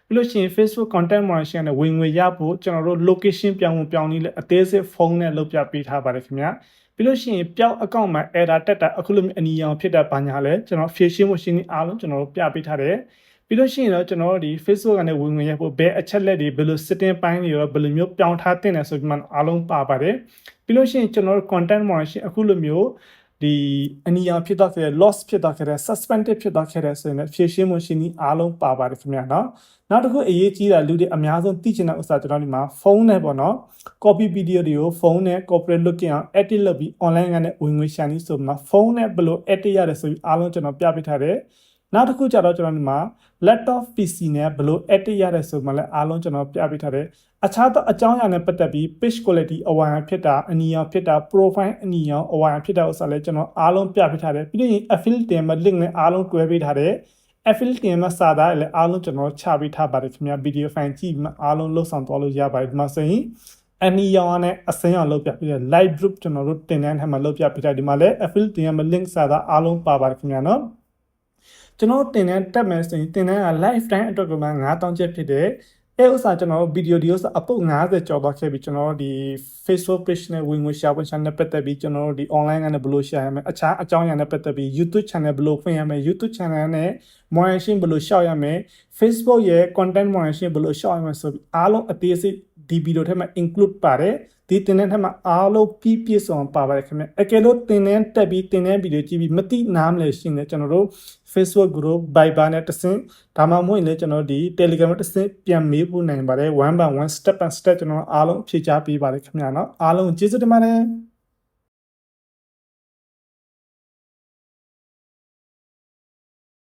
ပြီးလို့ရှိရင် Facebook content moderation နဲ့ဝင်ငွေရဖို့ကျွန်တော်တို့ location ပြောင်းဖို့ပြောင်းနည်းလဲအသေးစိတ်ဖုန်းနဲ့လုပ်ပြပေးထားပါတယ်ခင်ဗျာပြီးလို့ရှိရင်ပျောက် account မှာ error တက်တာအခုလိုမျိုးအနီရောင်ဖြစ်တာဘာညာလဲကျွန်တော် phishing ကိုရှင်းနေအားလုံးကျွန်တော်တို့ပြပေးထားတယ် ပြီးလို့ရှိရင်တော့ကျွန်တော်တို့ဒီ Facebook ကနေဝင်ဝင်ရဖို့ဘယ်အချက်လက်တွေဘယ်လို setting ပိုင်းတွေရောဘယ်လိုမျိုးပြောင်းထားတင်တယ်ဆိုပြီးမှအားလုံးပါပါတယ်ပြီးလို့ရှိရင်ကျွန်တော်တို့ content moderation အခုလိုမျိုးဒီအနီရောင်ဖြစ်တော့ခဲ့တဲ့ loss ဖြစ်တော့ခဲ့တဲ့ suspended ဖြစ်တော့ခဲ့တဲ့ဆိုရင်လည်းဖြည့်ရှင်းမှုရှင်းပြီးအားလုံးပါပါတယ်ခင်ဗျာနော်နောက်တစ်ခုအရေးကြီးတာလူတွေအများဆုံးသိချင်တဲ့ဥစ္စာကျွန်တော်ဒီမှာဖုန်းနဲ့ပေါ့နော် copy video တွေကိုဖုန်းနဲ့ corporate looking အောင် edit လုပ်ပြီး online ကနေဝင်ငွေရှာနေဆိုမှဖုန်းနဲ့ဘယ်လို edit ရတယ်ဆိုပြီးအားလုံးကျွန်တော်ပြပေးထားတယ်နောက်တစ်ခုကျတော့ကျွန်တော်ဒီမှာ laptop PC နဲ့ဘယ်လို edit ရတယ်ဆိုမှလည်းအားလုံးကျွန်တော်ပြပေးထားတယ်အခြားသောအကြောင်းအရာနဲ့ပတ်သက်ပြီး page quality အဝါရဖြစ်တာအနီရောင်ဖြစ်တာ profile အနီရောင်အဝါရဖြစ်တာဥစ္စာလည်းကျွန်တော်အားလုံးပြပေးထားတယ်ပြီးရင် affiliate တင်မဲ့ link နဲ့အားလုံးတွဲပေးထားတယ် affiliate တင်မှာစာသားလည်းအားလုံးကျွန်တော်ချပေးထားပါတယ်ခင်ဗျာ video file ကြည့်မှအားလုံးလှုပ်ဆောင်သွားလို့ရပါတယ်ဒီမှာဆိုရင်အနီရောင်းနဲ့အစင်းအောင်လုပ်ပြပြီးတော့ live group ကျွန်တော်တို့တင်တဲ့ထဲမှာလုပ်ပြပေးထားဒီမှာလည်း affiliate တင်မှာ link စာသားအားလုံးပါပါတယ်ခင်ဗျာနော် ကျွန်တော်တင်တဲ့တက်မယ်ဆိုရင်တင်တဲ့က live time အတွက်ကမှ9000ကျပ်ဖြစ်တဲ့အဲဥစ္စာကျွန်တော်ဗီဒီယိုဒီဥစ္စာအပုတ်90ကျော်သွားခဲ့ပြီကျွန်တော်တို့ဒီ Facebook page နဲ့ဝင်ငွေရှာဖွေ channel ပတ်သက်ပြီးကျွန်တော်တို့ဒီ online ကနေဘယ်လိုရှာရမလဲအခြားအကြောင်းအရာနဲ့ပတ်သက်ပြီး YouTube channel ဘယ်လိုဖွင့်ရမလဲ YouTube channel နဲ့ moderation ဘယ်လိုရှောက်ရမလဲ Facebook ရဲ့ content moderation ဘယ်လိုရှောက်ရမလဲဆိုပြီးအားလုံးအသေးစိတ်ဒီဗီဒီယိုထဲမှာ include ပါတယ်ဒီတင်တဲ့ထဲမှာအားလုံးပြည့်ပြည့်စုံပါပါတယ်ခင်ဗျအကယ်လို့တင်တဲ့တက်ပြီးတင်တဲ့ဗီဒီယိုကြည့်ပြီးမသိနားမလဲရှင်းတယ်ကျွန်တော်တို့ Facebook group Viber နဲ့တဆင့်ဒါမှမဟုတ်ရင်လည်းကျွန်တော်ဒီ Telegram နဲ့တဆင့်ပြန်မေးဖို့နိုင်ပါတယ် one by one step by step ကျွန်တော်အားလုံးဖြည့်ချပေးပါတယ်ခင်ဗျာနော်အားလုံးကျေးဇူးတင်ပါတယ်